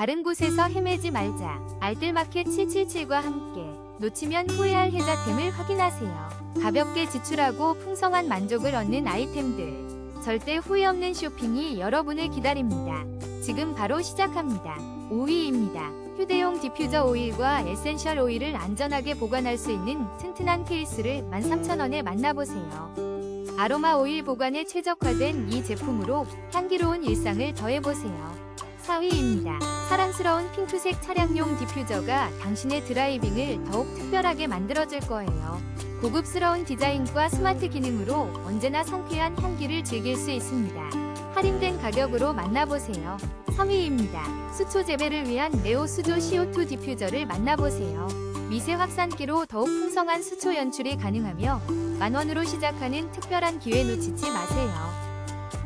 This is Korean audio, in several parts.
다른 곳에서 헤매지 말자. 알뜰마켓 777과 함께 놓치면 후회할 혜자템을 확인하세요. 가볍게 지출하고 풍성한 만족을 얻는 아이템들. 절대 후회 없는 쇼핑이 여러분을 기다립니다. 지금 바로 시작합니다. 5위입니다. 휴대용 디퓨저 오일과 에센셜 오일을 안전하게 보관할 수 있는 튼튼한 케이스를 13,000원에 만나보세요. 아로마 오일 보관에 최적화된 이 제품으로 향기로운 일상을 더해보세요. 4위입니다. 사랑스러운 핑크색 차량용 디퓨저가 당신의 드라이빙을 더욱 특별하게 만들어줄 거예요. 고급스러운 디자인과 스마트 기능으로 언제나 상쾌한 향기를 즐길 수 있습니다. 할인된 가격으로 만나보세요. 3위입니다. 수초 재배를 위한 네오 수조 CO2 디퓨저를 만나보세요. 미세 확산기로 더욱 풍성한 수초 연출이 가능하며 만원으로 시작하는 특별한 기회 놓치지 마세요.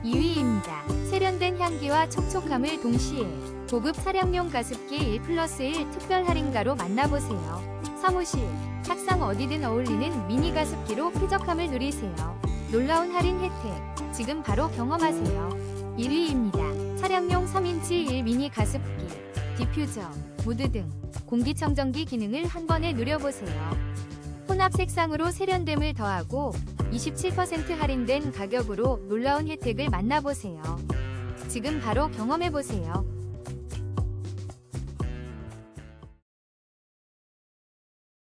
2위입니다. 세련된 향기와 촉촉함을 동시에 고급 차량용 가습기 1 플러스 1 특별 할인가로 만나보세요. 사무실, 책상 어디든 어울리는 미니 가습기로 쾌적함을 누리세요. 놀라운 할인 혜택, 지금 바로 경험하세요. 1위입니다. 차량용 3인치 1 미니 가습기, 디퓨저, 무드 등 공기청정기 기능을 한 번에 누려보세요. 혼합 색상으로 세련됨을 더하고 27% 할인된 가격으로 놀라운 혜택을 만나보세요. 지금 바로 경험해보세요.